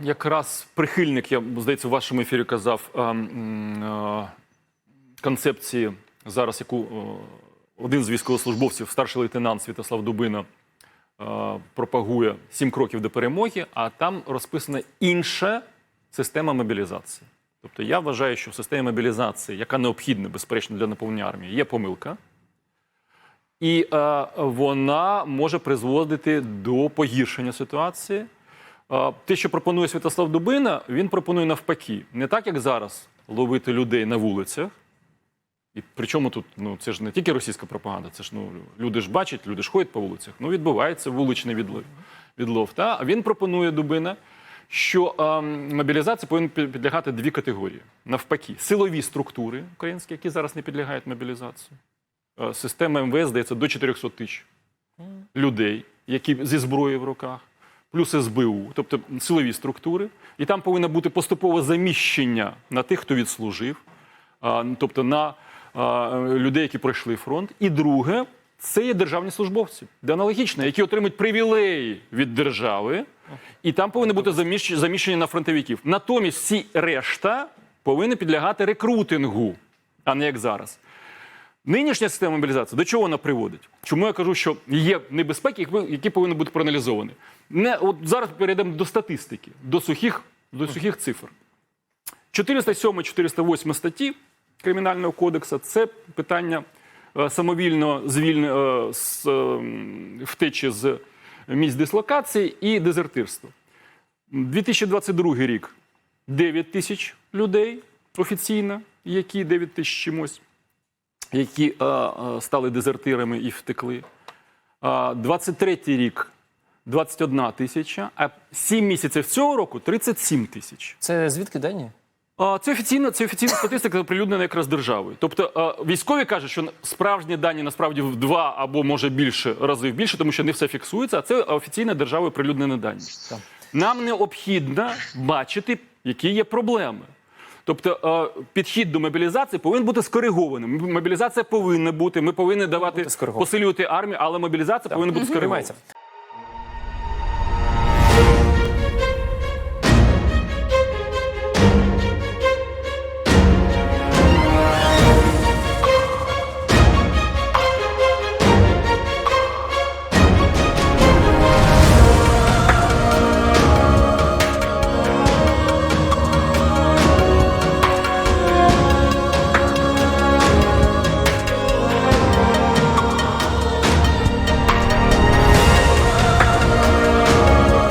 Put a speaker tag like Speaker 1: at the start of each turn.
Speaker 1: якраз прихильник, я здається, в вашому ефірі казав е, е, концепції зараз, яку е, один з військовослужбовців, старший лейтенант Святослав Дубина, е, пропагує сім кроків до перемоги, а там розписана інша система мобілізації. Тобто я вважаю, що в системі мобілізації, яка необхідна, безперечно, для наповнення армії, є помилка. І е, вона може призводити до погіршення ситуації. Те, що пропонує Святослав Дубина, він пропонує навпаки, не так, як зараз, ловити людей на вулицях. І причому тут ну, це ж не тільки російська пропаганда, це ж ну, люди ж бачать, люди ж ходять по вулицях. Ну, відбувається вуличний відлов. відлов та? А він пропонує Дубина, що мобілізації повинні пі- підлягати дві категорії. Навпаки, силові структури українські, які зараз не підлягають мобілізації. Система МВС здається до 400 тисяч людей, які зі зброєю в руках, плюс СБУ, тобто силові структури. І там повинно бути поступове заміщення на тих, хто відслужив, тобто на людей, які пройшли фронт. І друге, це є державні службовці, де аналогічно, які отримують привілеї від держави, і там повинно бути заміщення на фронтовиків. Натомість всі решта повинні підлягати рекрутингу, а не як зараз. Нинішня система мобілізації до чого вона приводить? Чому я кажу, що є небезпеки, які- повинні бути проаналізовані? Не от зараз перейдемо до статистики, до сухих, до сухих цифр. 407-408 статті Кримінального кодексу це питання е, самовільно звільнення е, е, втечі з місць дислокації і дезертирства. 2022 рік 9 тисяч людей офіційно, які 9 тисяч чимось які стали дезертирами і втекли. А 23-й рік 21 тисяча, а 7 місяців цього року 37 тисяч.
Speaker 2: Це звідки дані?
Speaker 1: А, Це офіційна, це офіційна статистика, оприлюднена якраз державою. Тобто військові кажуть, що справжні дані насправді в два або може більше разів більше, тому що не все фіксується, а це офіційна державою оприлюднені дані. Нам необхідно бачити, які є проблеми. Тобто е, підхід до мобілізації повинен бути скоригованим. Мобілізація повинна бути. Ми повинні давати посилювати армію, але мобілізація повинна бути скоригована.
Speaker 2: Приймається.